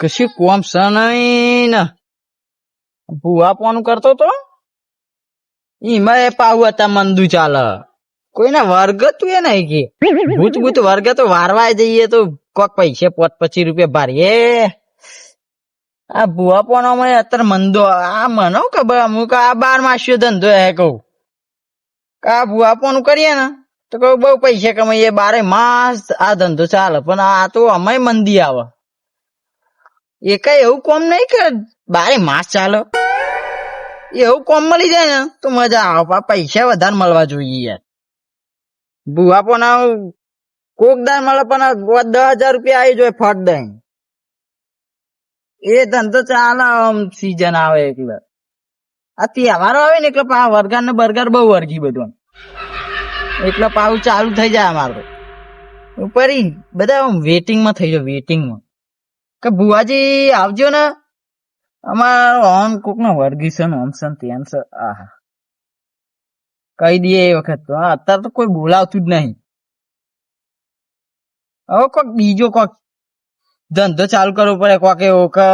કશી કોમ ભૂવા પોન કરતો તો. એમાં એ પાવ હતા મંદુ ચાલે. કોઈને વર્ગ તું એ નહીં કે. ભૂત ભૂત વર્ગ તો વારવા જઈએ તો કોક પૈસે પોત પચીસ રૂપિયા ભારીએ. આ ભૂવા પોનામાં અત્યારે મંદો આ મને ખબર અમુક આ બાર માસ્યો ધંધો હે કહું. આ ભૂવા પોનું કરીએ ને? તો કહું, બહુ પૈસા કમાઈએ, બારે માસ આ ધંધો ચાલે, પણ આ તો અમે મંદી આવે. એ કઈ એવું કોમ નહીં કે બારે માસ ચાલો. એવું કોમ મળી જાય ને, તો મજા આવે પૈસા વધારે મળવા જોઈએ યાર. ભૂવા પણ કોક દાર મળે, પણ દસ હજાર રૂપિયા આવી જોઈએ ફટ દઈ એ ધંધો ચાલે, આમ સીઝન આવે એટલે. આ તહેવારો આવે ને એટલે વર્ગર ને બરગાર બહુ વર્ગી બધું એટલે પાછું ચાલુ થઈ જાય અમારું ઉપરી બધા વેટિંગમાં થઈ જાય વેટિંગમાં કે ભુવાજી આવજો ને. અમારો ઓન કોક નો વર્ગી છે ને, ઓમ છે ને, તેમ છે. આહા. કહી દઈએ એ વખત તો. અત્યારે તો કોઈ બોલાવતું જ નહીં. હવે કોક બીજો કોક ધંધો ચાલુ કરવો પડે, કોક એવો કે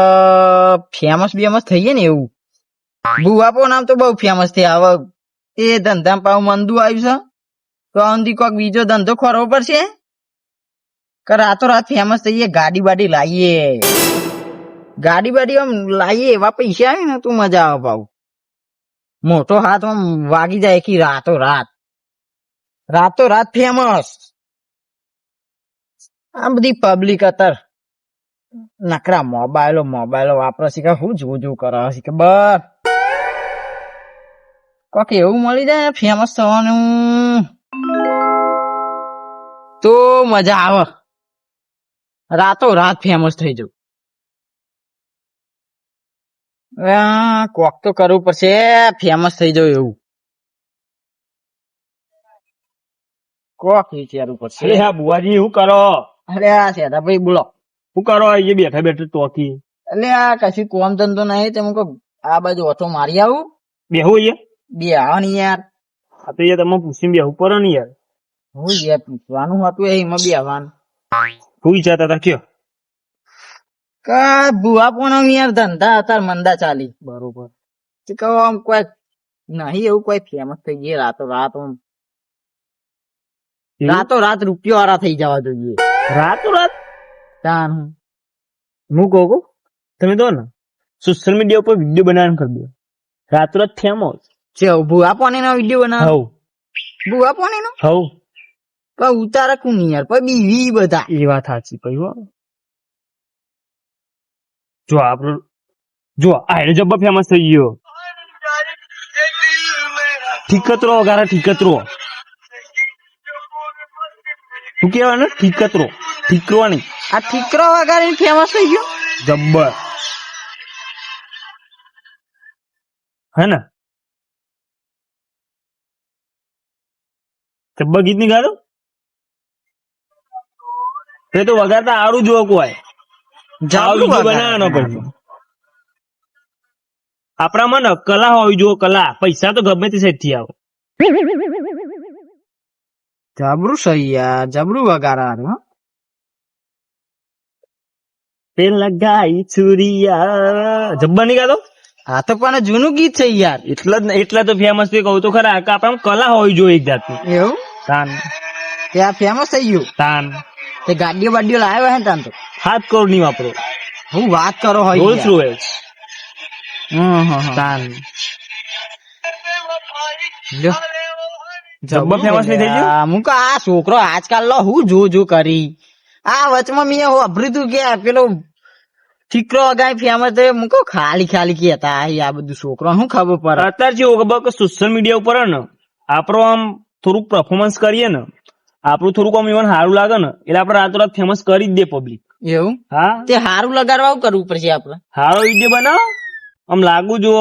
ફેમસ બેમસ થઈએ ને એવું. ભુવાપો નામ તો બહુ ફેમસ થયા. હવે એ ધંધા પાછું મંદુ આવ્યું છે. તો આંધી કોક બીજો ધંધો ખોરવો પડશે? કે રાતો રાત ફેમસ થઈએ ગાડી બાડી લાવીએ ગાડી બાડી આમ લાવીએ એવા પૈસા આવે ને, તું મજા આવે ભાવ. મોટો હાથ આમ વાગી જાય કે રાતો રાત. રાતો રાત ફેમસ આ બધી પબ્લિક અતર. નકરા મોબાઈલો મોબાઈલો વાપરો છે કે હું જોવું જોવું કરો છે કે બસ કોક એવું મળી જાય ફેમસ થવાનું. મજા આવે. રાતો રાત ફેમસ થઈ જવું કોક તો કરવું પડશે ફેમસ થઈ જવું એવું. કોક વિચારવું પડશે. અરે હા બુવાજી શું કરો? અરે આ સેદા ભાઈ બોલો. શું કરો? એ બેઠા બેઠા ટોકી. એટલે આ કશું કોમ ધંધો નહીં તમે કહો આ બાજુ ઓટો મારી આવું. બેહું અહીંયા? બે આવો ને યાર તો યાર તમે પૂછીને બેહું પડે ને યાર. હું યાર વાનું હતું એ એમાં બે આવવાનું શું વિચારતા હતા કયો? કા ભૂવા પણ યાર ધંધા અત્યારે મંદા ચાલી. બરોબર. તે કહો આમ કોઈ નહીં એવું કોઈ ફેમસ થઈ ગઈ રાતો રાત રાતો રાત રૂપિયો વાળા થઈ જવા જોઈએ. રાતો રાત? તાન હું. હું કહું કહું? તમે દો ને. સોશિયલ મીડિયા ઉપર વીડિયો બનાવવાનું કરી દો. રાતો રાત ફેમસ છે ભૂવા પાણી વીડિયો બનાવો? ભૂવા પાણી હવ. પણ ઉતારે નહીં યાર પણ બીવી બધા. એ વાત સાચી પછી હો. જો આપણો જો આ એને જબ્બર ફેમસ થઈ ગયો. ઠીકતરો વગારે ઠીકતરો. શું કેવાનું ઠીકતરો. ઠીકરો નહીં. આ ઠીકરો વગાડીને ફેમસ થઈ ગયો? જબ્બર. હે ને? જબ્બર ગીતની ગાડો તે તો વગાડતા આરું જો કોઈ જાવું બનાવવાનો પછી આપણામાં ને કલા હોવી જો કલા. પૈસા તો ગમે તે સાઈડથી આવો. જબરું સહી યાર જબરું વગાડવાનું હો. તે લગાઈ છુરિયા. જબ્બર નહીં ગાતો? આ તો પણ જૂનું ગીત છે યાર. એટલા જ એટલા તો ફેમસથી કહું તો ખરા. કે આપણામાં કલા હોવી જોઈએ એક જાતની. એવું? તાન. ત્યાં ફેમસ થઈ ગયું? તાન. તે ગાડીઓ બાડીઓ લાવ્યો હે તાન તો? સાત કરોડની વાપરો. હું વાત કરો હોય હમ, હમ. તાન. જબ્બર ફેમસ થઈ ગયું? હું કા આ છોકરો આજકાલ લો હું જો જો કરી. આ વચમાં મેં વાપર્યું તું કે પેલો ઠીકરો અગાઈ ફેમસ થયો કહું ખાલી ખાલી કેતા આ બધું છોકરો. શું ખબર પડે? અત્યારે ખબર સોશિયલ મીડિયા ઉપર ને આપણો આમ થોડુંક પરફોર્મન્સ કરીએ ને આપણું થોડું કોમ ઇવન સારું લાગે ને એટલે આપણે રાતોરાત ફેમસ કરી જ દે પબ્લિક એવું? હા? તે સારું લગાડવા કરવું પડશે આપડે સારો વીડિયો બનાવો. આમ લાગુ જો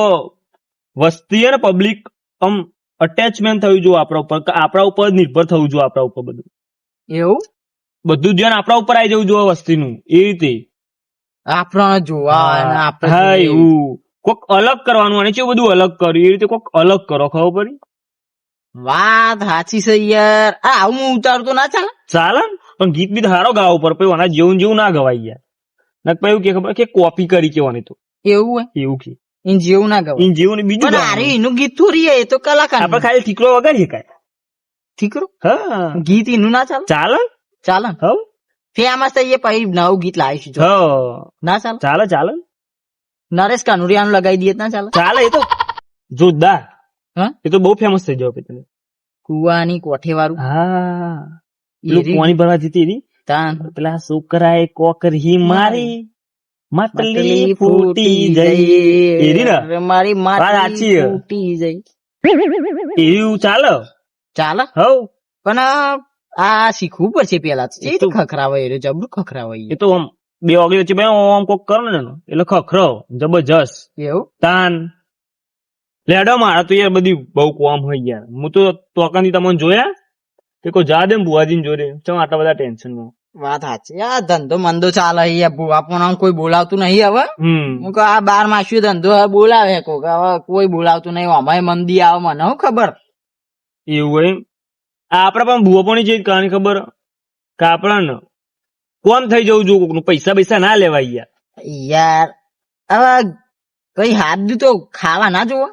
વસ્તી હે ને પબ્લિક આમ અટેચમેન્ટ થયું જો આપણા ઉપર આપણા ઉપર નિર્ભર થવું જો આપણા ઉપર બધું. એવું? બધું ધ્યાન આપણા ઉપર આવી જવું જોઈએ વસ્તીનું એ રીતે. આપણા જોવા આપણે હા એવું. કોક અલગ કરવાનું અને છે બધું અલગ કર્યું એ રીતે કોક અલગ કરો ખબર પડી? વાત સાચી છે યાર. આ આવું હું ઉતારતો ના ચાલે? ચાલે પણ ગીત બીત હારો ગાવો પર પછી આના જેવું જેવું ના ગવાય યાર. નક પછી એવું કે ખબર કે કોપી કરી કેવાની તો. એવું હોય? એવું કે. ઈન જેવું ના ગવાય. ઈ જેવું ને બીજું પણ અરે એનું ગીત થોડી એ તો કલાકાર આપણે ખાલી ઠીકરો વગાડીએ કાય ઠીકરો હા. ગીત એનું ના ચાલે? ચાલે ચાલે? હવ. ફેમસ થઈ પછી નવું ગીત લાવીશું જો. હા ના ચાલે? ચાલે ચાલે નરેશ કાનુરિયાનું લગાવી દઈએ ના ચાલે? ચાલે એ તો જોરદાર. હા? એ તો બહુ ફેમસ થઈ જવા પછી કુવાની કોઠે વાળું હા પેલું પાણી ભરવા જતી હતી. તાન. પેલા છોકરાએ હી મારી. માટલી ફૂટી જઈ. એરી ને? મારી માટલી ફૂટી જઈ. એવું ચાલે. ચાલે? હવ. પણ આ- શીખવું પડશે પેલા એ તો- ખખરાવાય એ જબરું ખખરાવાય એ તો આમ બે ઓગળી વચ્ચે બે આમ કોક કરો ને એટલે ખખરો જબરજસ્ત. એવું? તાન. લેડો મારે તો યાર બધી બહુ કોમ હોય યાર. હું તો તોકાની તમને જોયા? તે કોઈ જા દે ને જોડે. ચમ આટલા બધા ટેન્શનમાં વાત સાચી. આ ધંધો મંદો ચાલે છે ભૂવા પણ કોઈ બોલાવતું નહીં હવે. હું કે આ બાર માસ્યું ધંધો હવે બોલાવે કોક. હવે કોઈ બોલાવતું નહીં. અમારે મંદી આવે મને હું ખબર? એવું હોય આ આપડે પણ ભૂવા પણ જે કારણ ખબર? કે આપણને કોમ થઈ જવું જોઈએ કોકનું? પૈસા પૈસા ના લેવાય યાર. યાર હવે કઈ હાથ તો ખાવા ના જોવો?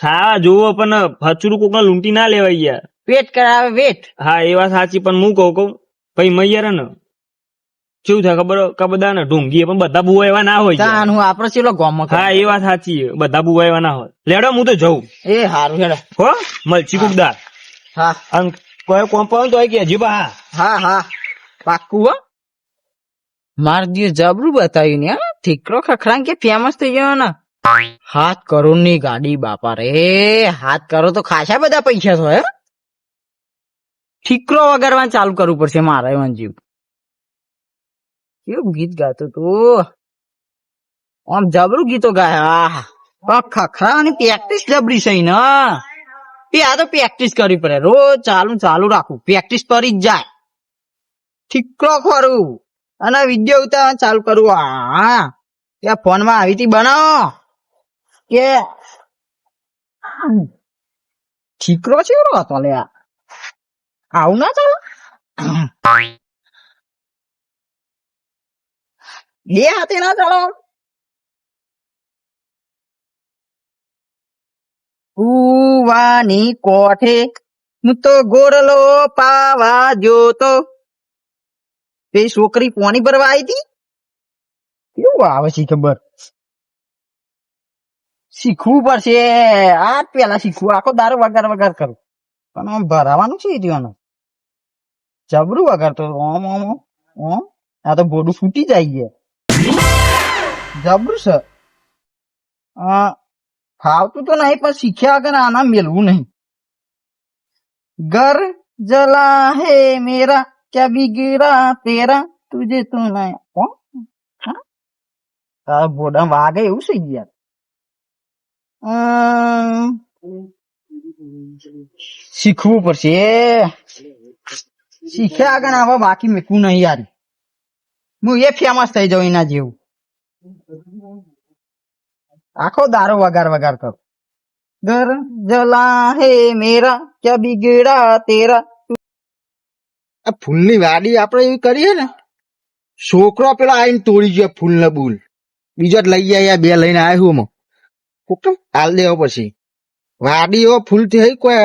ખાવા જોવો પણ ફચરું કોક લૂંટી ના લેવાય યાર. વેટ કરાવે વેટ. હા એ વાત સાચી પણ હું કહું કહું. ભાઈ મૈયર ને કેવું થાય ખબર કે બધા ને? ઢોંગી પણ બધા બુવા એવા ના હોય. હું આપડે ચેલો ગોમ હા એ વાત સાચી બધા બુવા એવા ના હોય. લેડો હું તો જઉં. એ હારું હેડો. હો મલચી કુકદાર. હા. અંક કોઈ કોમ પણ તો કે હજી બા. હા હા. પાક્કું હો. માર દિયો જબરું બતાવ્યું ને હા? ઠીકરો ખખરાંગ કે ફેમસ થઈ ગયો ને? સાત કરોડની ગાડી, બાપા રે. હાથ કરો તો ખાસા બધા પૈસા થયો ઠીકરો વગાડવા ચાલુ કરવું પડશે મારે જીવ કેવું ગીત ગાતો તું? આમ જબરું ગીતો ગાયા ખખરા પણ પ્રેક્ટિસ જબરી છે ને એ આ તો પ્રેક્ટિસ કરવી પડે. રોજ ચાલુ ચાલુ રાખું પ્રેક્ટિસ કરી જ જાય. ઠીકરો ખરું. અને વીડિયો ઉતારવાનું ચાલુ કરવું હા ત્યાં ફોનમાં આવી હતી, બનાવો. કે ઠીકરો છે એવડો હતો લે. આવું ના ચાલે બે હાથે ના ચાલો કુવાની કોઠે હું તો ગોરલો પાવા જોતો તે છોકરી કોની ભરવા આવી કેવું આવે છે ખબર શીખવું પડશે આ જ પેલા શીખવું આખો દારૂ વગાર વગાર કરું પણ આમ ભરાવાનું છે એનું જબરું વગાડતો ઓમ ઓમ ઓમ ઓમ આ તો બોડું ફૂટી જાય છે જબરું છે આ ફાવતું તો નહીં પણ શીખ્યા વગર આના મેળવું નહીં ઘર જલા હે મેરા क्या बिगड़ा तेरा तुझे तो नहीं કોણ હા તારા બોડા વાગે એવું છે યાર અમ, શીખવું પડશે. શીખ્યા આગળ આવા બાકી મેકું નહીં યાર. હું એ ફેમસ થઈ જાઉં એના જેવું. આખો દારો વગાર વગાર કરો. ઘર જલા હે મેરા, ક્યાં બિગડા તેરા. આ ફૂલની વાડી આપણે એવી કરીએ ને, છોકરો પેલો આવીને તોડી ગયો ફૂલ ને બુલ. બીજો લઈ જાય બે લઈને આવ્યો હું. હુકમ હાલ દેવો પછી. વાડીઓ ફૂલતી ફૂલ કોઈ.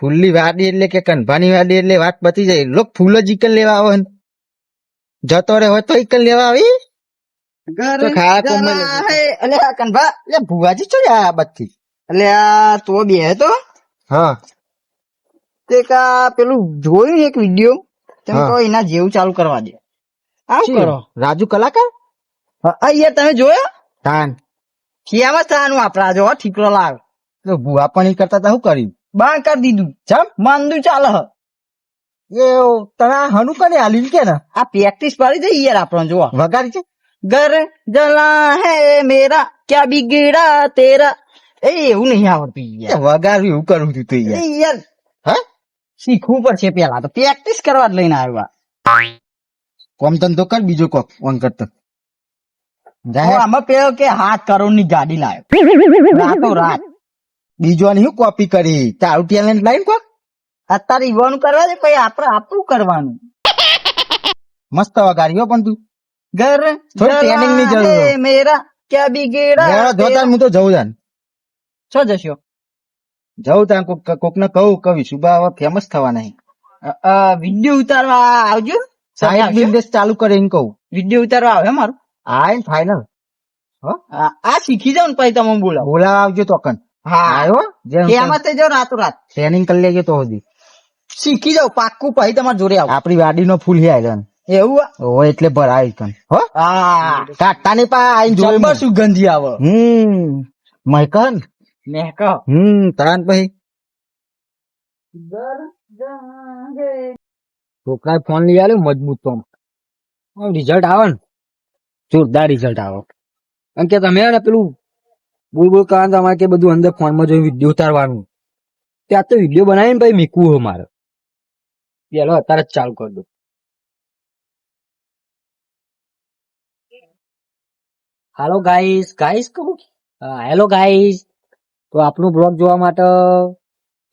ફૂલની વાડી એટલે કે કંભાની વાડી એટલે વાત પતી જાય. લોક ફૂલ જ ઈકન લેવા આવે જતો રે હોય તો ઈકન લેવા આવી તો હે આ ભુવાજી ચો આ આ તો બે તો. હા. તે કા પેલું જોયું એક વિડિયો? તમે હા. એના જેવું ચાલુ કરવા દે. આવ? કરો. રાજુ કલાકાર? હા, આ તમે જોયો? તાન. કેમાં થવાનું આપડા જો ઠીકરો લાવ તો ભૂવા પણ કરતા તા શું કર્યું? બંધ કરી દીધું. જમ માંદું ચાલે હ. એ તને હનુ કને આલી કે ને? આ પ્રેક્ટિસ પડી જઈ યાર આપણો જો વગાડી છે? ઘર જલા હે મેરા ક્યા બિગડા તેરા. એ એવું નહીં આવડતું યાર. વગાડ્યું એવું કરું તું તો એ યાર. યાર. હે? શીખવું પડશે પેલા તો. પ્રેક્ટિસ કરવા જ લઈને આવ્યા. કોમ ધંધો કર બીજો કોક ઓન કરતો. આમાં પેલો કે હાથ કરોડની ગાડી લાવ્યો રાતો રાત. બીજો ની હું કોપી કરી? તારું ટેલેન્ટ લાઈન કોક? અત્યારે ઈવાનું કરવા દે પછી આપણે આપણું કરવાનું. મસ્ત વગાડ્યો પણ તું. ઘર થોડી training ની જરૂર મેરા ક્યાં બિગેડા હું તો જઉં તાન છો જશો? જઉં તાન કોક કોક ને કહું કવિ સુબા હવે ફેમસ થવા નહીં. વીડિયો ઉતારવા આવજો? સાહેબ બિઝનેસ ચાલુ કરે એમ કહું. વીડિયો ઉતારવા આવે મારું? આ ફાઈનલ આ આ શીખી જાવ ને પછી તમે બોલાવો. બોલાવા આવજો તો કન હા. આવ્યો? જેમ થઈ જાવ રાતો રાત ટ્રેનિંગ કરી લેજો તો સુધી. શીખી જાવ પાક્કું પછી તમારે જોડે આવો. આપડી વાડીનો ફૂલ હે આવ્યો એવું ઓ એટલે ભરાય કન હો? હા. કાટતા ને પા આઈ જોઈ જબર સુગંધી આવે. હમ. મયકન મેં કહો હમ તાન પછી. છોકરાએ ફોન લઈ આવ્યો મજબૂત તો રિઝલ્ટ આવે ને. જોરદાર રિઝલ્ટ આવો. કારણ કે તમે ને પેલું બોલ બોલ કરવાનું તમારે કે બધું અંદર ફોનમાં જોઈ વીડિયો ઉતારવાનું. ત્યાં તો વીડિયો બનાવીને ભાઈ મીકવું હોય મારે. પેલો અત્યારે જ ચાલુ કરી દો હાલો ગાઈસ ગાઈસ કહું? હેલો ગાઈસ તો આપણો બ્લોગ જોવા માટે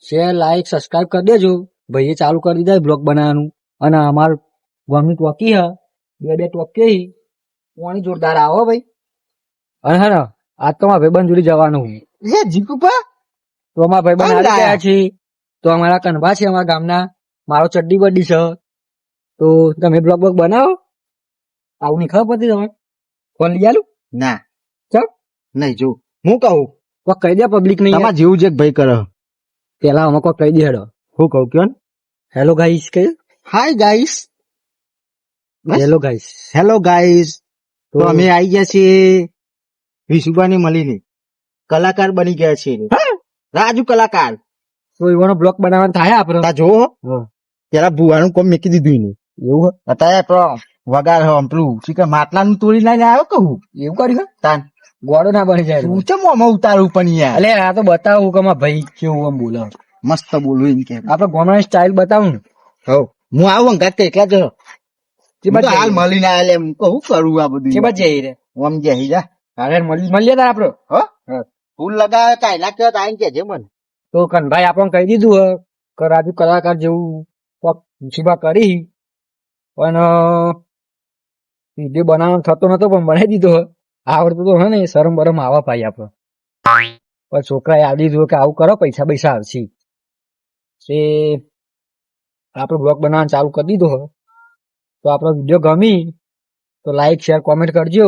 શેર લાઈક સબસ્ક્રાઇબ કરી દેજો. ભાઈએ ચાલુ કરી દીધા બ્લોગ બનાવવાનું. અને અમારું ગામની ટોકી હ. બે બે ટોકી પાણી જોરદાર આવો ભાઈ. અને હા આજ તો મારા ભાઈબંધ જોડી જવાનું. હું એ જીકુપા તો અમારા ભાઈબંધ આવી ગયા છે તો અમારા કનભા છે અમારા ગામના. મારો ચડ્ડી બડ્ડી છે. તો તમે બ્લોગ બ્લોગ બનાવો? આવું નહીં ખબર પડતી તમે ફોન લઈ આલું? ના. ચાલ. નહીં જો હું કહું? કોક કહી દે પબ્લિક નહીં. તમારા જેવું જે ભાઈ કરો. પેલા અમે કોઈ કહી દે હેડો. હું કહું કયો હેલો ગાઈસ કે hi guys hello guys hello guys તો અમે આવી ગયા છીએ વિશુભાની મળીને. કલાકાર બની ગયા છીએ રાજુ કલાકાર. તો એવાનો બ્લોગ બનાવવાનો થાય આપણે? તા જો પેલા ભુવાનું કોમ મેકી દીધું ને એવું અત્યારે પેલો વગાર હો પેલું શીખર માટલાનું તોડી લઈને આવ્યો કહું એવું કર્યું હે? તાન ગોળો ના બની જાય. તું ચમ આમાં ઉતારું પણ યાર? અલે આ તો બતાવું કે મારા ભાઈ કેવું આમ બોલે મસ્ત બોલું એમ કે. આપડે ગોમડા સ્ટાઇલ બતાવું ને. હો હું આવું કાકે કે એકલા જ. તે હું તો હાલ મળીને આયા એમ. કહું કરું આ બધું? તે જઈ રે ઓમ જઈ જા. અરે મળી મળીએ તાર આપડે. હો? ફૂલ લગાવે કાંઈ ના કહેવાય આઈને મને. તો કનભાઈ આપણને કહી દીધું હે કે કલાકાર જેવું કોક મુસીબા કરી. પણ વીડિયો બનાવવાનો થતો નતો પણ બનાવી દીધો આવડતો તો હે ને શરમ બરમ આવા પાઈ આપડે. પણ છોકરાએ આવી દીધું કે આવું કરો પૈસા પૈસા આવશે. એ આપણે બ્લોગ બનાવવાનું ચાલુ કરી દીધો હે તો આપણો વીડિયો ગમી તો લાઈક શેર કોમેન્ટ કરજો.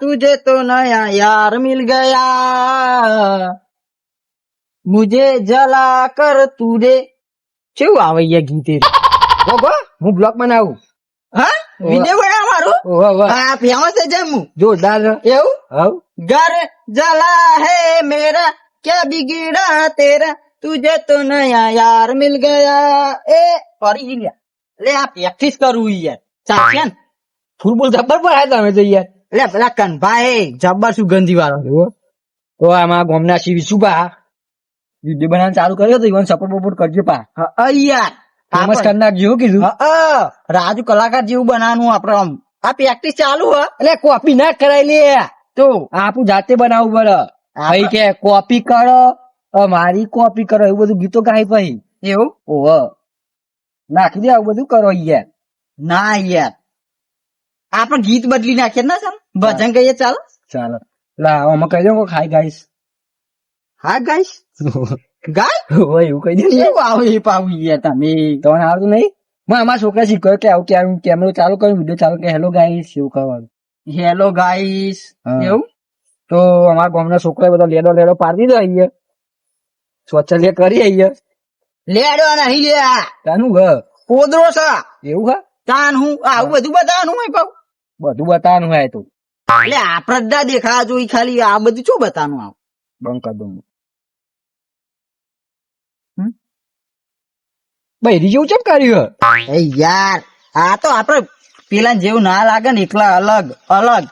તુજે તો નયા યાર મિલ ગયા. મુજે જલા કર તુરે કેવું આવે યા ગીતે ઓગો હું બ્લોગ બનાવું? હા? વીડિયો બનાવ મારું ઓહો આ ફેમસ જમું જોરદાર. એવું? હવ. ઘર જલા હે મેરા ક્યા બિગડા તેરા तुझे तो नया यार मिल गया ए ફરી જી લ્યા લે આ પ્રેક્ટિસ કરવું યાર ચાલશે ને ફૂટબોલ જબ્બર પર આવ્યા તમે તો યાર લે પેલા કનભાઈ જબ્બર સુગંધી વાળો એવું? તો આમાં ગોમના શિવ સુબા વિડીયો બનાવવાનું ચાલુ કર્યો તો ઈવન સપોર્ટ બપોર્ટ કરજો પા હા, યાર ફેમસ કરી નાખજો હો કીધું હા, હા. રાજુ કલાકાર જેવું બનાવવાનું આપડે આમ આ પ્રેક્ટિસ ચાલુ હ એટલે કોપી ના કરાય લે તો આપું જાતે બનાવવું પડે ભાઈ કે કોપી કરો અ, મારી કોપી કરો એવું બધું ગીતો ગાય પછી એવું? ઓહ નાખી દે આવું બધું કરો યાર ના યાર. આપણે ગીત બદલી નાખીએ ના ચાલ ભજન કહીએ ચાલો. ચાલો. લા આમાં કહી દો કે ખાઈ ગાઈશ હા ગાઈશ ગાય? હોય એવું કહી દે. એવું આવે એ પાવું યાર તમે. તમને આવડતું નહીં? મેં અમારા છોકરા શીખ્યો કે આવું કે આવું કેમેરો ચાલુ કર્યો વીડિયો ચાલુ કે હેલો ગાઈસ એવું કહેવાનું. હેલો ગાઈસ એવું? તો અમારા ગામના છોકરા બધો લેડો લેડો પાડી દીધો અહીંયા. શૌચાલય કરી અહીંયા લેડો નહીં લે તાનું ઘર? પોદરો છે. એવું હા? તાન હું આવું બધું બતાવવાનું હોય પાઉં બધું બતાવવાનું હોય તો. એટલે આપડે જ દેખા જોઈ ખાલી આ બધું શું બતાવવાનું આવું? બંધ કરી દઉં? બૈરી જેવું ચમ કર્યું હે? એ યાર આ તો આપડે પેલા જેવું ના લાગે ને એકલા અલગ અલગ.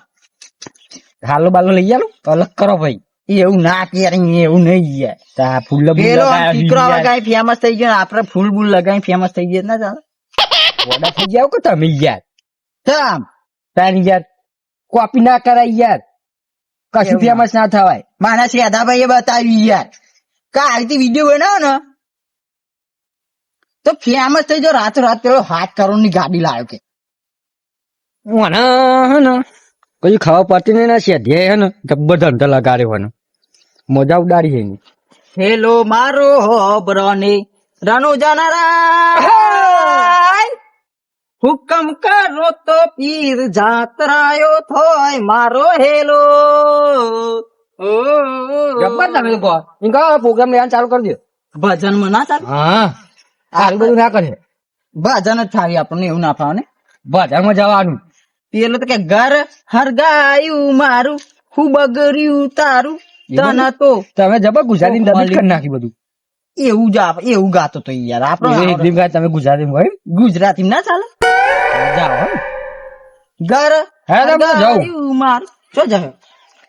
હાલો બાલો લઈ આલો. અલગ કરો ભાઈ. એવું ના કેરી એવું નહીં યાર તા ફૂલ પેલો દીકરો લગાવી ફેમસ થઈ ગયો આપડે ફૂલ બુલ લગાવી ફેમસ થઈ ગયા ના ચાલે થઈ જાવ કે તમે યાર? તામ. તારી યાર કોપી ના કરાય યાર. કશું ફેમસ ના. થવાય. મારા એ બતાવી યાર. કા આ રીતે વીડિયો બનાવો ને? તો ફેમસ થઈ જાવ રાતો રાત પેલો હાથ કરોડની ગાડી લાવ્યો કે. મને કઈ ખાવા પાતી નહીં ને શેઠે હે ને જબ્બર ધંધો લગાડ્યો હે ને. મજા ઉડાડી એની. હેલો મારો હોબરોની રણુ જનારા હુકમ કરો તો પીર જાતરાયો થોય મારો હેલો. ઓ. જબ્બર તમે કહો કહો પ્રોગ્રામ લેવાનું ચાલુ કરી દો ભજનમાં ના ચાલે? હા. આટલું બધું ના કરે ભજન જ થાય આપણને એવું ના ફાવે ને? બજારમાં જવાનું. પેલો તો કે ઘર હરગાયું મારું હું બગડ્યું તારું. તને તો તમે જબર ગુજરાતી કરી નાખી બધું. એવું જ એવું ગાતો તો યાર આપણો એકદમ કાંઈ તમે ગુજરાતી હોય ગુજરાતી ના ચાલે? જાઓ ઘર. હરગાયું મારું. શું જાય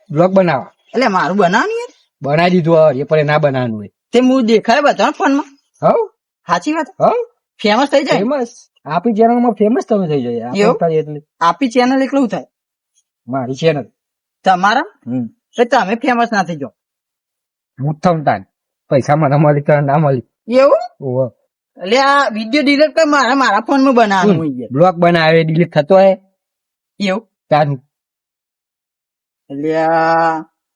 બ્લોગ બનાવો. એટલે મારું બનાવની યાર. બનાવી દીધું હવે એ પણ ના બનાવવાનું હોય. તે હું દેખાય બતાવ ફોનમાં હવ સાચી વાત? હવ ફેમસ થઈ જાય? ફેમસ આપણી ચેનલમાં ફેમસ તમે થઈ જાય એવું? એટલે આપી ચેનલ એકલું થાય? મારી ચેનલ તમારા? એટલે તમે ફેમસ ના થઈ જાઓ. હું થમતા પૈસા મને મળી તો ના મળી. એવું? એટલે આ વીડિયો ડિલીટ કર મારા મારા ફોનમાં બનાવવાનું. બ્લોગ બનાવે ડિલીટ થતો હોય. એવું? તારું એટલે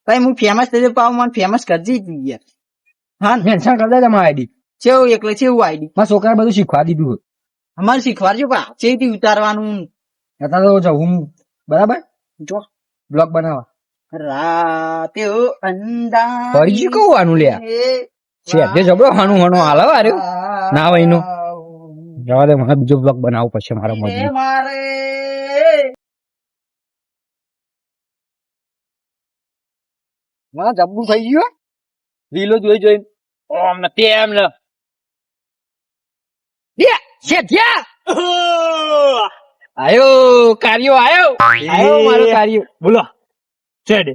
ભાઈ હું ફેમસ થઈ પાવ મને ફેમસ કરજી યાર. હા મેન્શન કરી દે તમારી આઈડી છે એકલે ચેવું આઈડી મારા છોકરા બધું શીખવા દીધું અમારે શીખવાડજો પણ ચેથી ઉતારવાનું. અત્યારે તો જવું બરાબર? જો બ્લોગ બનાવવા. રાતે ઓ અંદા કહું આનું લ્યા છે તે જબરો હાનું હાનું હાલો અરે ના હોય જવા દે મને બીજો બ્લોગ બનાવવો પડશે મારા મને જબ્બુ થઈ ગયું રીલો જોઈ જોઈ ઓમ ને તેમ ને. આયો કાર્યો આયો. આયો મારો કાર્યો. બોલો. ચેડ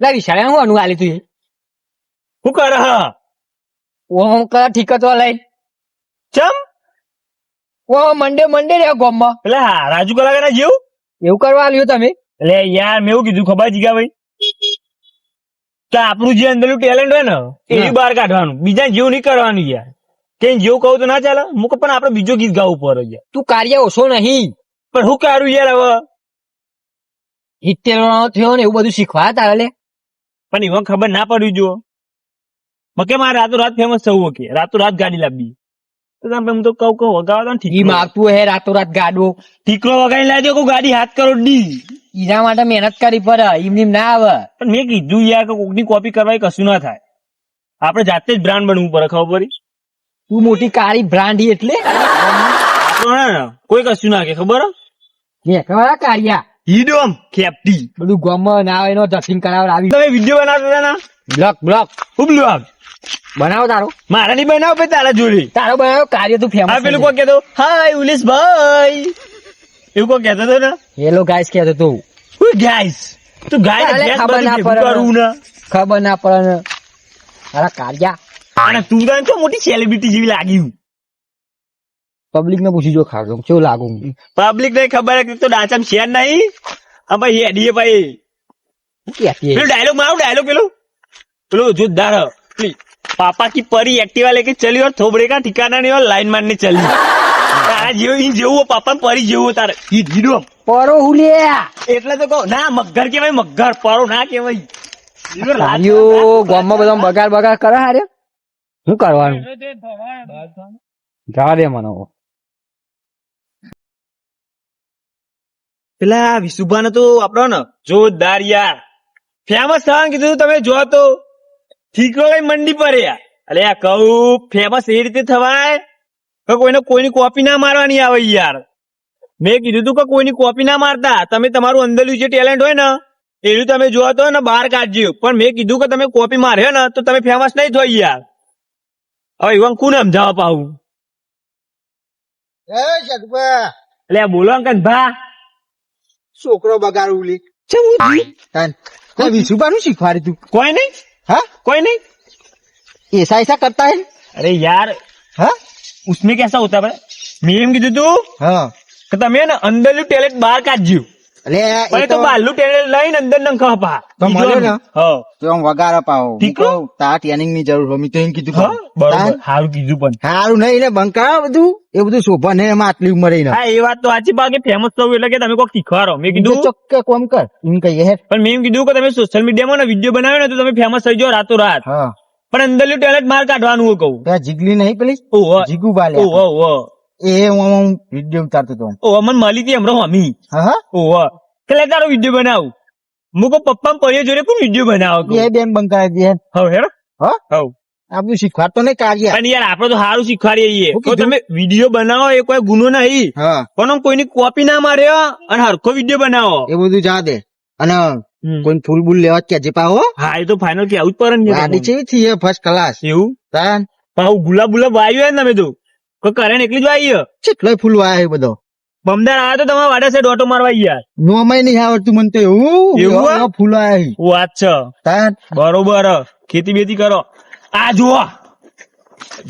લા વિશાળે હું આનું આલી તું? શું કરે હા? ઓમ કરા ઠીકતો લઈ ચમ? ઓ મંડે મંડે રે ગોમમાં. એટલે રાજુ કલાકાર જેવું? એવું કરવા આલ્યો તમે? એટલે યાર મેં એવું કીધું ખબર જીગા ભાઈ? તો આપણું જે અંદરનું ટેલેન્ટ હોય ને એ બહાર કાઢવાનું. બીજા જેવું નહીં કરવાનું યાર. કે જેવું કહું તો ના ચાલે? મુક પણ આપણે બીજો ગીત ગાવું પડે તું કાર્ય ઓછો નહીં. પણ હું કાઢું યાર હવે? હિત્તેર થયો ને એવું બધું શીખવા તારે લે પણ એમાં ખબર ના પડવી જો મકે મારે રાતો રાત ફેમસ થવું કે રાતો રાત ગાડી લાવી તો તમે હું તો કહું કહું વગાડો ને ઈ ઠીક માગતું હે રાતો રાત ગાડવો ઠીકરો વગાડી લાવજો કોઈ ગાડી હાથ કરોડ ડી. ઈના માટે મહેનત કરી પડે. એમ નેમ ના આવે. પણ મેં કીધું યાર કે કોકની કોપી કરવા કશું ના થાય. આપણે જાતે જ બ્રાન્ડ બનવું પડે ખબર પડી? તું મોટી કાળી બ્રાન્ડી એટલે? કોઈ કશું ના કે ખબર? ને કરા કાર્યા હીડોમ ખેપટી. બધું ગોમમાં ના આવે એનો જફિંગ કરાવડ આવી તમે વિડિયો બનાવતો હતા ને? Block block. ઉબલું આમ બનાવો તારો. મારા નહીં બનાવો ભાઈ તારા જોડી. તારો બનાવો કાર્ય તું આ ફેમસ પેલું કોઈ કહેતો હાય ઉલીસ ભાઈ એવું કોઈ કહેતો હતો ને? હેલો ગાઈસ કહેતો તું હું ગાઈસ તું ભેંસ ખબર ના પડે. ખબર ના પડે ને. અરે કાર્યા અને તું તો એમ છો મોટી સેલિબ્રિટી જેવી લાગ્યું પબ્લિક ને પૂછી જો ખાડો કેવું લાગુ હું? પબ્લિક ને ખબર હે કે તો ડાચમ શેર નહીં આ ભાઈ હેડીએ ભાઈ શું કહેતી પેલો ડાયલોગ મારો ડાયલોગ પેલો પેલો જોરદાર હ. પેલી પાપા की परी एक्टिवा लेके चली और थोबड़े का ठिकाना नहीं और लाइन मारने चली તારા જેવું ઈ જેવું હો, પાપા પરી જેવું તારે ઈ હીરો પરો હુલ્યા એટલે તો કહું ના મગર કેવાય મગર પરો ના કેવાય હીરો લાજ- કાર્યો ગામમાં બધા બગાડ બગાડ કરે હારે શું કરવાનું? જવા દે મને પેલા વિશુભાન તો આપડો ને જોરદાર યાર. ફેમસ થવાનું કીધું તમે જો તો. ઠીકરો કઈ મંડી પર યાર અલે આ કહું ફેમસ એ રીતે થવાય કે કોઈને કોઈની કોપી ના મારવાની આવે યાર. મેં કીધું તું કે કોઈની કોપી ના મારતા. તમે તમારું અંદરનું જે ટેલેન્ટ હોય ને એનું તમે જોવા તો ને બહાર કાઢજો. પણ મેં કીધું કે તમે કોપી માર્યો ને તો તમે ફેમસ નહીં થઈ યાર. હવે ઇવન કોને સમજાવવા પાવું એ જગભા એટલે આ બોલો અંકલ ભા છોકરો બગાડવું લી ચેવું થયું? તાન આ વિશુભાનું શીખવાડી તું કોઈ નહીં હા કોઈ નહીં ऐसा ऐसा करता है अरे यार हाँ उसमें कैसा होता है मैं એમ કીધું તું हाँ કે તમે ને અંદરનું ટેલેન્ટ બહાર કાઢજો એટલે એ તો તો બારલું લઈને અંદર નંખા પા તો મળ્યો ને? હા. તો આમ વગાડો પાવો. ઠીકો? તાર ટ્રેનિંગની જરૂર હોય તો એમ કીધું. હા ખરું. બરોબર. તાન? સારું કીધું પણ. હારું નહીં ને બંકા બધું. એ બધું શોભા ને એમાં આટલી ઉંમરે ને હા એ વાત તો સાચી બાકી ફેમસ થવું એટલે કે તમે કોક શીખવાડો. મેં કીધું ચોક્કે કોમ કર. એમ કહીએ હે. પણ મેં એમ કીધું કે તમે સોશિયલ મીડિયામાં ને વીડિયો બનાવ્યો ને તો તમે ફેમસ થઈ જાઓ રાતો રાત પણ અંદરનું ટેલેન્ટ માર કાઢવાનું કહું. જીગલી નહીં પેલી? જીગુ બાલે ઓહો ઓહો એ હું હું વીડિયો ઉતારતો હતો. ઓહો મને મળી હતી હમણાં હમી. હા હા? ઓહો કે તારો વીડિયો બનાવ? હું કહું પપ્પા પડ્યો જોડે વીડિયો બનાવ કહું. બેન દે હવ હેડો. હા? હવ. આ બધું શીખવાડતો નહીં કાર્ય. અને યાર આપડે તો સારું શીખવાડીએ તો તમે વીડિયો બનાવો એ કોઈ ગુનો નહીં. પણ કોઈની કોપી ના માર્યો અને હરખો વીડિયો બનાવો. એ બધું જા દે. અને કોઈ ફૂલ બુલ લેવા કે જે પાહો હા. એ તો ફાઇનલ કે આવું જ ગાડી યાર. ફર્સ્ટ ક્લાસ એવું? તાન. આવું ગુલાબ ગુલાબ વાયુ ને તમે તો? કોઈ કરે ને એકલી જ આવી કેટલો ફૂલ વાયા બધો. બમદાર આવ્યો તો તમારા વાડા સાઈડ ઓટો મારવા યાર નોમાય નહીં આવડતું મને તો એવું. એવું ફૂલ આયા છે. વાત છે. બરોબર. ખેતી બેતી કરો. આ જુઓ.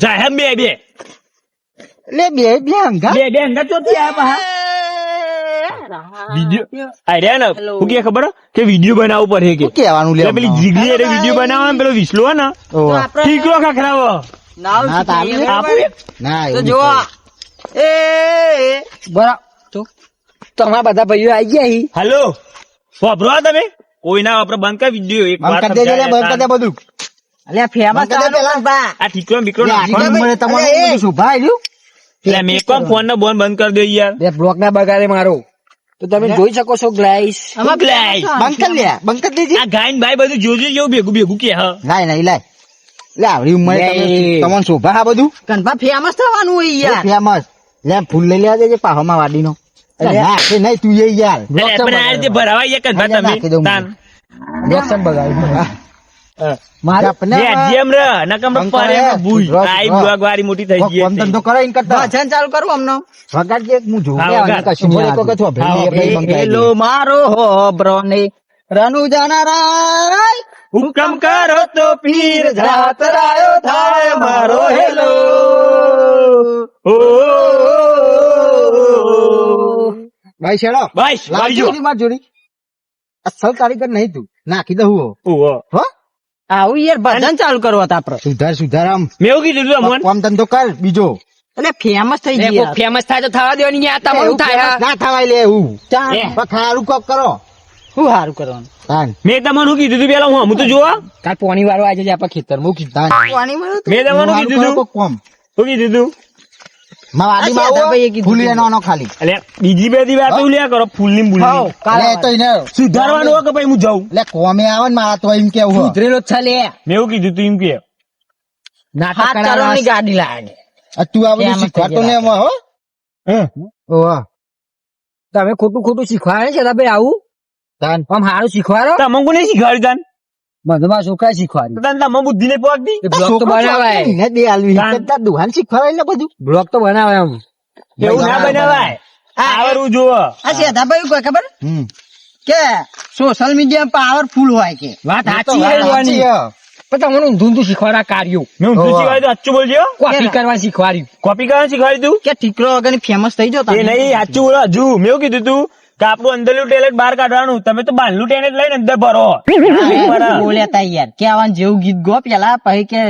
જાહેર બે બે. લે બે બે અંગા. બે બે અંગા ચોથી આ પા વીડિયો. આઈડિયા ને? શું કે ખબર કે વીડિયો બનાવવું પડે કે? કેવાનું લે એટલે પેલી જીગલી અરે વીડિયો બનાવવા પેલો વિસલો ને? ખખરાવો. નાવ ના? ના. તો જો એ તો તમારા બધા ભાઈઓ આવી ગયા અહીં. હાલો. વાપરો તમે. કોઈ ના બંધ કર વીડિયો. એક વાર કરી દેજે લે, બંધ કરી દે બધું. અલ્યા ફેમસ બંધ કરી દે પેલા. આ ઠીકરો બીકરો નાખવાનો તમારે અરે, એ. બધું શોભા આવ્યું? એટલે મેં ફોન નો બોન બંધ કરી દો યાર. બે બ્લોક ના બગાડે મારો. તો તમે જોઈ શકો છો ગ્લાઈસ આમાં લે. બંધ કરી લે બંધ કરી દેજે આ ગાયન ભાઈ બધું જોજો જેવું ભેગું ભેગું કે હા. ના નહીં લાય. લે. આવડી ઉંમરે તમને શોભા આ બધું? કનભા ફેમસ થવાનું હોય યાર. ફેમસ. લે ફૂલ લઈ લેવા દેજે પાહોમાં વાડીનો. અરે. ના કે નહીં તું એ યાર. ભરાવા યાર તમે. રિએક્શન બગાડ્યું મારે હું હોબ્રો ને. રનુ હુકમ કરો તો પીર જાતરાયો થાય મારો હેલો. ઓ. ભાઈ શેડો ભાઈ લાવજો વાજો માર જોડી. અસલ કારીગર નહીં તું નાખી દઉં હો. હો? આવું યાર ભજન ચાલુ કરવા તા આપડે સુધાર સુધાર આમ. મેં કીધું તું અમોન કામ ધંધો કર બીજો. અને ફેમસ થઈ ગયા. ફેમસ થાય તો થવા દેવાની આ તમારું થાય ના થવાય લે એવું. ચાલ. ખારું કોક કરો. શું સારું કરવાનું? મેં તમને શું કીધું પેલા હું હું તો જોવા? કાલ પોણી વાળો આજે આપણા ખેતર પાણી મળ્યું મેં તમને કીધું કરો તું? કોમ શું કીધું માં કીધું મેં કીધું? તમે ખોટું ખોટું શીખવાડે છે ભાઈ આવું? તાન આમ હારું શીખવાડો? તમે કોને શીખવાડ્યું તાન? બંધમાં છોકરા શીખવાડ્યું. તાન તમે બુદ્ધિ ને પહોંચતી એ બ્લોગ તો બનાવાય. ને દે આલવી. તાન. કરતા દુહાન શીખવાડાય ને બધું? બ્લોક તો બનાવાય આમ. એવું ના બનાવાય. આ- આવડવું જોવો આ શેઠાભાઈ કોઈ ખબર? કે સોશિયલ મીડિયા પાવરફુલ હોય કે. વાત તો સાચી. પણ તમને ઊંધું ઊંધું શીખવાડા કાર્યો મેં ઊંધું. શીખવાડ્યું તો સાચું બોલજો. કોપી કરવા શીખવાડ્યું. કોપી કરવા શીખવાડ્યું કે ઠીકરો વગર ફેમસ થઈ જાવ એ નહીં સાચું બોલો. હજુ મેં કીધું તું કે આપણું અંદરનું ટેલેન્ટ બહાર કાઢવાનું તમે તો બહારનું ટેલેન્ટ લઈને અંદર ભરો. બોલ્યા તા યાર કે આવા જેવું ગીત ગો પેલા પછી કે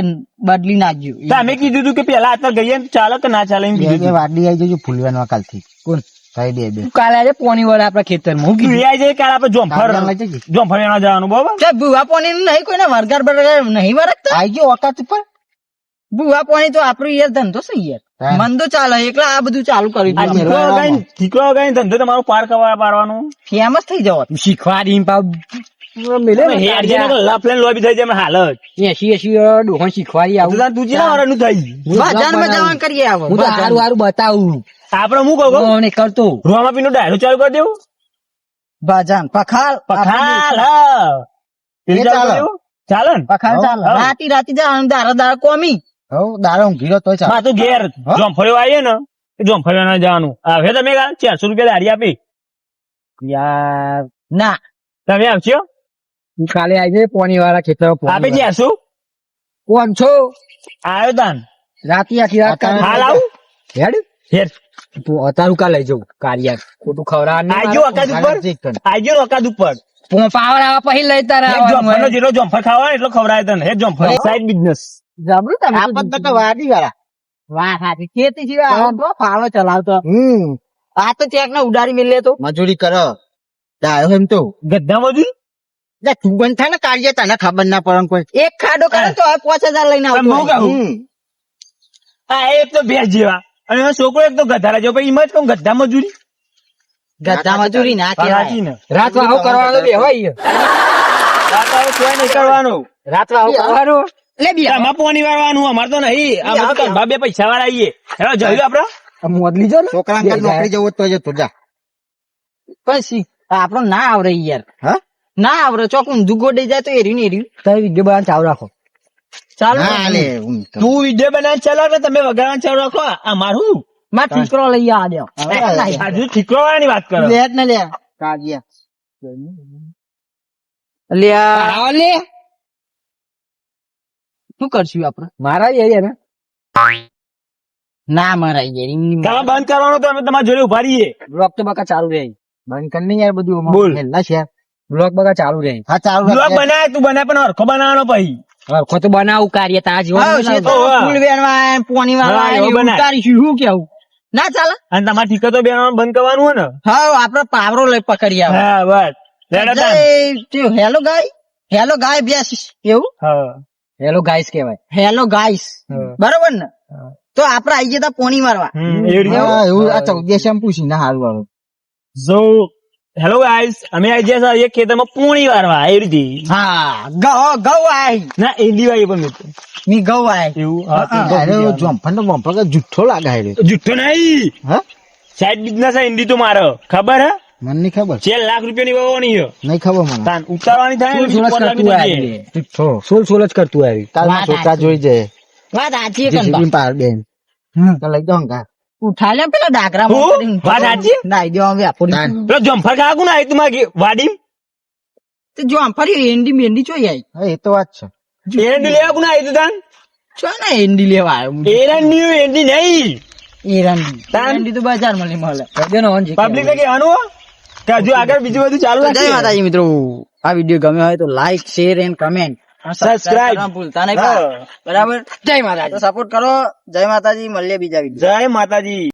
બદલી નાખજો તો અમે કીધું તું કે પેલા અત્યારે ગઈએ ને ચાલે કે ના ચાલે એમ બે કીધું બે તું. વાડી આવી જજો ફૂલવાનો કાલથી. કોણ? તું કાલે આજે પોણી વડે આપણા ખેતરમાં હું તું કીધું એ આવી જાય કાલે જજે. જોમફળ વેણવા જવાનું બરોબર? ભૂવા પોણી નહીં કોઈને વરગાર બરગાર નહીં વરગતા આવી ગયો વખત ઉપર ભૂવા પાણી તો આપણું યાર ધંધો છે યાર. મન તો ચાલે એકલા આ બધું ચાલુ કર્યું દીકરો વગાડીને ધંધો તમારો પાર કરવા પાડવાનું? ફેમસ થઈ જવો. શીખવા શીખવાડી પાવ મિલે તમે જેને તો લોબી થઈ જાય એમને હાલ જ. એસી એસી ડોહન શીખવાડી આવું. તું ચેના વાળાનું થઈ બજારમાં જવાનું કરીએ આવો. હું તો હારું હારું બતાવું. આપણે હું કહું? હું નહીં કરતો. રોમા પીનો ડાયરો ચાલુ કરી દેવું? ભજન પખાલ પખાલ હા. ચાલુ ચાલે. પખાલ ચાલે. રાતી રાતી જા દારા દારા કોમી. હવ દાડો તો તો ઘેર. જોમફળીઓ આવીએ ને એ જોમફળીઓ ના જવાનું. હવે તમે ચારસો રૂપિયા દાડી આપી. યાર ના. તમે આવશો? તું કાલે આવી પોણી વાળા ખેતર આપી ચારસો કોણ છો? આવ્યો તાન. રાતી આખી રાત હાલ આવું. હેડ. હેર તું અત્યારે કા લઈ જવું કાર્ય ખોટું નહીં આજો. અકાદ ઉપર. આજો અકાદ ઉપર. હું પાવર આવે પછી લઈ તારે જેટલો જોમફળ ખાવા એટલો ખવડાવે તને. હે જોમફળ સાઈડ બિઝનેસ જબરું તમે તો આપત તો વાડી વાળા વાહ સાચી. ખેતી સિવાય તો ફાળો ચલાવતો. હમ. આ તો ચેક ને ઉડાડી મેલે તો મજૂરી કરો. તાયો એમ તો. ગધા મજૂરી? લે તું બંધ થાય ને કાર્ય તને ખબર ના પડે કોઈ. એક ખાડો કરે તો પાંચ હજાર લઈને આવતો હું એક તો ભેંસ જેવા. અને છોકરો એક તો ગધા જેવો એમ એમાં જ કહું ગધા મજૂરી? ગધા મજૂરી ના કહેવાય. ને. રાત વાહો કરવાનો બે હોય રાત આવો કોઈ નહીં કરવાનું રાત વાહો કરવાનો? લે બી આમાં પોની વાળવાનું અમારે તો નહીં. અમે તો કંભા પૈસા વાળા આવીએ હેલો જોયું આપડે મોદલી જો છોકરા નોકરી જવું તો જતો જા. પણ આપણો ના આવડે યાર. હા? ના આવડે ચોક ગોડાઈ જાય તો એર્યું ને તમે વીડિયો બનાવ ચાલુ રાખો. ચાલો ના તો. વીડિયો બનાવ ચાલો એટલે તમે વગાડવા ચાલુ રાખો. આ મારું. માં ઠીકરો લઈ આ દો હજુ ઠીકરો વાળાની વાત કરો. લે ને લે. આ. લે શું કરશું આપણે? મારા એરિયા ને ના મારા એરિયા તમે બંધ કરવાનો તો અમે તમારા જોડે ઊભા રહીએ. બ્લોક તો બકા ચાલુ રહે. બંધ કર નહીં યાર બધું બોલ. ના છે બ્લોક બકા ચાલુ રહે. હા ચાલુ બ્લોક બનાય તું બનાય પણ હરખો બનાવવાનો પછી. હરખો તો બનાવું કાર્ય તા હા, જીવન ફૂલ વેણવા. ઉતારીશું, શું કેવું? ના ચાલે. અને તમારે ઠીકો તો બેવાનું બંધ કરવાનું હોય ને? હા આપડે પાવરો લઈ પકડી આવે. હા બસ. હેલો ગાય. હેલો ગાય બેસ એવું હા. હેલો ગાઈસ કહેવાય. હેલો ગાઈસ બરોબર ને? તો આપડે આઈ જતા પોણી મારવા. એવી આ ચૌદેશ એમ પૂછી ને હાલ વાળું જો હેલો ગાઈસ અમે આજે છે એક ખેતરમાં પૂણી વારવા એ રીતે હા ગૌ ગૌ આઈ. ના હિન્દી વાળી પણ મિત્રો મી ગૌ આઈ. એવું અરે વાળવા. તો બોમ્ફળ કે જુઠ્ઠો લાગે. જુઠ્ઠો નહીં. હા? સાઈડ બિઝનેસ હિન્દી તો મારો. ખબર હે? મને નહીં ખબર. છે લાખ વાવવાની છે. નહીં ખબર મને. તાન ઉતારવાની થાય ને સોલ સોલ કરતું આવી. સોલ સોલ જ કરતું આવી. કાલના વાત જોઈ જાય. વાત સાચી કે જેસીબી પાર બેન. તો લઈ જાઓ કા? ઉઠાઈ લે પેલા ડાકરા માં વાત સાચી? નાઈ દેવા વ્યાપોરી તાન. પેલો જમફર ખાવા કોણ આવ્યું તમારે વાડી? તે જો આમ ફરી એંડી મેંડી ચોઈ આઈ. હા એ તો વાત છે. એરંડી લેવા કોણ આવી તું તાન? છો ને એંડી લેવા આવ્યો એરંડી એરંડી નહીં. એરંડી તાન. એરંડી તો બજારમાં મળી. મળે પબ્લિક ને કહેવાનું હજુ આગળ બીજું બધું ચાલુ જય માતાજી મિત્રો. આ વીડિયો ગમ્યો હોય તો like share and comment Subscribe. ભૂલતા નહીં બરાબર? જય માતાજી સપોર્ટ કરો. જય માતાજી. મળીએ બીજા વીડિયો જય માતાજી.